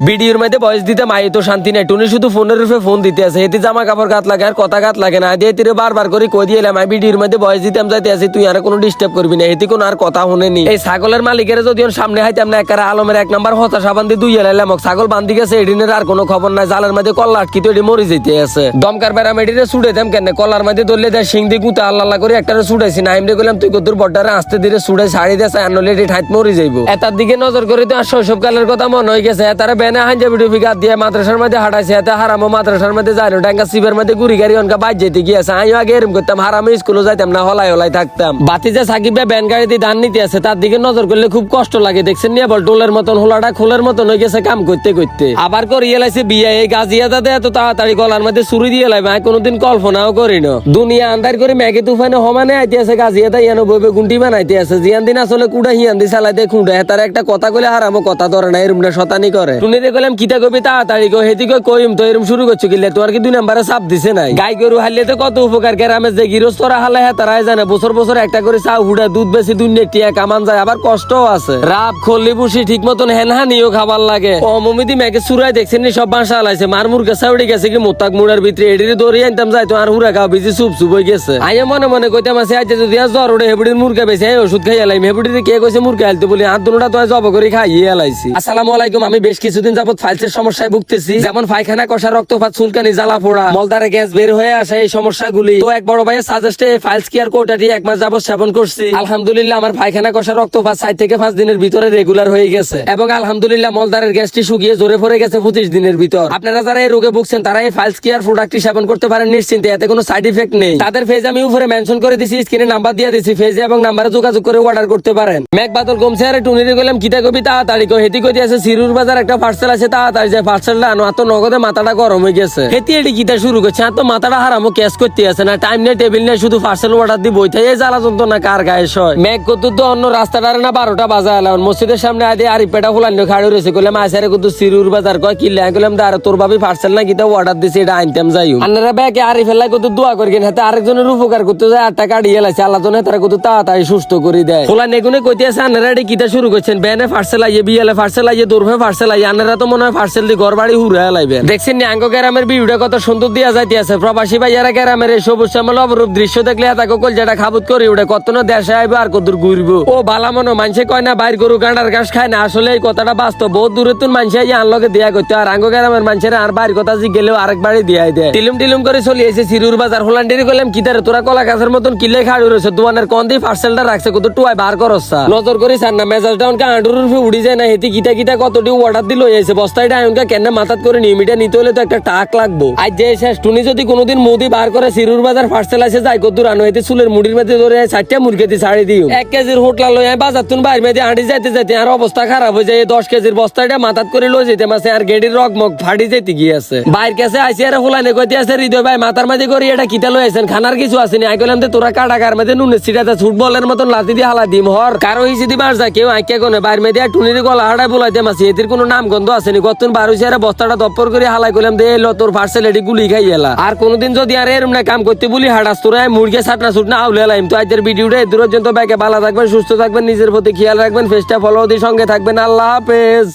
ভিডিওর মধ্যে বয়স দিতে মাই তো শান্তি নাই। টুনি শুধু ফোনের রূপে ফোন দিতে আছে। এতে জামা কাপড় গাত লাগে, আর কথা গাত লাগে না। দিয়ে তিরে বারবার করে কই দিয়ে এলাম ভিডিওর মধ্যে বয়স দিতে আমি যাইতে আছি, তুই আর কোনো ডিস্টার্ব করবি না। এতে কোনো আর কথা শুনেনি এই ছাগলের মালিকের যদি সামনে হাইতাম না একারে আলমের এক নাম্বার হতা সাবান দিয়ে দুই এলাইলাম ছাগল বান্ধি গেছে এডিনের আর কোনো খবর নাই। জালের মধ্যে কল্লা আটকি তো এটি মরে যেতে আছে। দমকার বেড়া মেডিরে ছুটে দেম কেন। কলার মধ্যে ধরলে দেয় সিং দিয়ে গুতা আল্লাহ আল্লাহ করে একটা ছুটাইছি। না আমি বললাম তুই কত বড্ডারে আস্তে ধীরে ছুটে ছাড়ি দেছে আনলে এটি ঠাইত মরে যাইবো। এটার দিকে নজর করে তো আর শৈশবকালের কথা মনে হয়ে গেছে তারা বেনে হান যাবি ডুবি দিয়ে মাদ্রাসার মধ্যে হাঁটাইছে, এতে হারামো মাদ্রাসার মধ্যে যায় না ডাঙ্গা সিবের মধ্যে গুড়ি গাড়ি অনকা বাইর যেতে গিয়েছে। আমি আগে এরম করতাম, হারামে স্কুলে যাইতাম না, হলাই হলাই থাকতাম। বাতি যে সাকিবে ব্যান গাড়ি দিয়ে ধান নিতে আছে, তার দিকে নজর করলে খুব কষ্ট লাগে। দেখছেন নিয়ে বল, টোলের মতন, হোলাটা খোলের মতন হয়ে গেছে কাম করতে করতে। আবার করে এলাইছে বিয়ে, এই গাজিয়া দাদা এত তাড়াতাড়ি গলার মধ্যে চুরি দিয়ে লাইবে আমি কোনোদিন কল্পনাও করি না। দুনিয়া আন্দার করে ম্যাগে তুফানে সমানে আইতে আছে গাজিয়া দা ইয়ানো বইবে গুন্টি বানাইতে আছে। জিয়ান দিন আসলে কুড়া হিয়ান দি চালাইতে খুঁড়ে, তার একটা কথা কইলে হারামো কথা ধরে না এরম না শতানি করে। কইলাম, কিতা কবি তাড়াতাড়ি কই? হেতি কই কইম তো এরম শুরু করছ কিলে? কি দুই নাম্বারে চাপ দিছে নাই? গাই গরু হারলে তো কত উপকার গ্রামে যে গৃহস্থরা হালে হ্যাঁ তারাই জানে। বছর বছর একটা করে চা হুড়া, দুধ বেশি কামান যায়, আবার কষ্টও আছে। রাব বুসি ঠিক মতন খাবার লাগে। অমমিদি মেকে সুরাই দেখছেন নি, সব বাসা আলাইছে মার মুরগা সাউড়ি গেছে কি মোতাক মুড়ার ভিতরে এডিরে দৌড়ি আনতাম যাই তো আর হুরা খাওয়া সুপ সুপ হয়ে গেছে। আইয়া মনে মনে কইতাম আছে, আজ যদি আর জ্বর ওঠে হেবুড়ির মুরগা এই ওষুধ খাই এলাইম হেবুড়ির কে কইছে, মুরগা আলতে বলি, আর দুটা তো জব করে খাইয়ে আসসালামু আলাইকুম, আমি বেশ কিছুদিন যাবত ফাইলসের সমস্যায় ভুগতেছি? যেমন পায়খানা, কষা, রক্তপাত, চুলকানি, জ্বালা পোড়া মলদারে গ্যাস বের হয়ে আসে এই সমস্যাগুলি। তো এক বড় ভাইয়ের সাজেস্টে ফাইলস কেয়ার কোটাটি এক মাস যাবত সেবন করছি। আলহামদুলিল্লাহ, আমার পায়খানা, কষা, রক্তপাত সাত থেকে পাঁচ দিনের ভিতরে রেগুলার হয়ে গেছে। এবং আলহামদুলিল্লাহ মলদারের গ্যাসটি শুকিয়ে জোরে পড়ে গেছে পঁচিশ দিনের ভিতর। আপনারা যারা এই রোগে ভুগছেন, তারা এই ফাইলস কেয়ার প্রোডাক্টটি সেবন করতে পারেন নিশ্চিন্তে। এতে কোনো সাইড ইফেক্ট নেই। তাদের ফেজ আমি উপরে মেনশন করে দিছি স্ক্রিনে নাম্বার দিয়ে দিছি ফেজে এবং নাম্বারে যোগাযোগ করে অর্ডার করতে পারেন। মেঘ বাদল কমছে আর টুনিরে গেলাম কিতা কবি তাড়াতাড়ি হেতি কই আছে, সিরুর বাজার, একটা পার্সেল আছে তাড়াতাড়ি যায় পার্সেলটা আনো, আর তো নগদে মাথাটা গরম হয়ে গেছে। হেতি এটি কিতা শুরু করছে? আর তো মাথাটা হারামো ক্যাশ করতে আছে না। টাইম নেই টেবিল নেই, শুধু পার্সেল অর্ডার দি বইতে এই জ্বালা যন্ত্রণা, কার গায়ে সয়? মেঘ কত তো অন্য রাস্তাটারে না বারোটা বাজা এলাম। মসজিদের সামনে আদি আর পেটা ফুলান্য খাড়ি রয়েছে। কইলাম আসারে কত সিরুর বাজার কয় কিনলে আমি কইলাম, দাঁড়া, তোর ভাবি পার্সেল না কিতা অর্ডার দিছে, এটা আনতাম যাই আপনারা ব্যাগে আরি ফেলাই কত দোয়া করি কিনা, হাতে আরেকজনের উপকার করতে যায় আর টাকা দিয়ে লাইছে আল্লাহ জনে তারা কত তাড়াতাড়ি সুস্থ করে দেয়। খোলা নেগুনে কইতে আছে আনারা এটি কিতা শুরু করছেন? ব্যানে পার্সেল আইয়ে বিয়ালে পার্সেল আইয়ে দূরভে পার্সেল আইয়ে আনারা তো মনে হয় পার্সেল দিয়ে ঘর বাড়ি লাইবেন দেখছেন আঙ্গ গ্রামের ভিডিওটা কত সুন্দর দিয়া যাইতে আছে প্রবাসী ভাইয়ারা গ্রামের এই সবুজ শ্যামল অপরূপ দৃশ্য দেখলে তাকে কল যেটা খাবুত করি ওটা কত না দেশে আইবে আর কত ঘুরবো। ও বালা মনো মানুষে কয় না, বাইর গরু গান্ডার ঘাস খায় না। আসলে এই কথাটা বাস্তব। বহুত দূরে তুন মানুষে আইয়া আনলকে দিয়া করতে আর আঙ্গ গ্রামের মানুষের আর বাইর কথা জি গেলেও আরেক বাড়ি দিয়াই দেয় টিলুম টিলুম করে চলি এসে সিরুর বাজার, হোলান্ডেরি করলাম কি তারে, তোরা কলা গাছের মতন কিলে খাড়ি রয়েছে দোয়ানের কন দিয়ে পার্সেলটা রাখছে, কত টুয়াই বার করছা নজর করি সার না মেজাজ ডাউন কা আন্ডুর উড়ি যায় না, হেতি কিটা কিটা কতটি অর্ডার দিল হয়েছে। বস্তায় ডাউনকা কেন মাথাত করে নিয়মিটা নিতে হলে তো একটা টাক লাগবো। আজ যে শেষ টুনি যদি কোনোদিন মুদি বার করে সিরুর বাজার পার্সেল আছে যাই কদ্দুর আনো হেতে চুলের মুড়ির মধ্যে ধরে চারটা মুরগি দিয়ে ছাড়ি দিও। এক কেজির হোটলা লই বাজার তুন বাইর মেয়েদের আঁটি যাইতে যাইতে আর অবস্থা খারাপ হয়ে যায়। দশ কেজির বস্তাটা মাথাত করে লই যেতে মাসে, আর গেডির মগ ফাটি যেতে গিয়েছে বাইর কাছে আইসি আর হুলানে কইতে আছে, হৃদয় ভাই, মাথার মাঝে করে, এটা কিতা লই আছেন খানার কিছু আসেনি আই কইলাম যে, তোরা কাটা কার মধ্যে নুনের সিটাতে ফুটবলের মতন লাতি দিয়ে হালা দিম, হর। কারও হিসি দিবার যা কেউ আইকে কোনে বাইর মেয়েদের আর টুনির গলা হাড়াই বলাইতে মাসি, এদের কোনো নাম গন্ধ আসেনি। কতদিন বার হয়েছে আরে বস্তাটা দপ্পর করে হালাই করলাম দে এলো তোর পার্সেল এটি গুলি খাই এলা আর কোনোদিন যদি আর এরম না কাম করতে বলি হাড়াস তোরা মুরগি সাটনা সুটনা আউলে এলাম তো আজকের ভিডিওটা এই দূর পর্যন্ত ব্যাগে ভালো থাকবেন, সুস্থ থাকবেন, নিজের প্রতি খেয়াল রাখবেন ফেসটা ফলো দিয়ে সঙ্গে থাকবেন। আল্লাহ হাফেজ।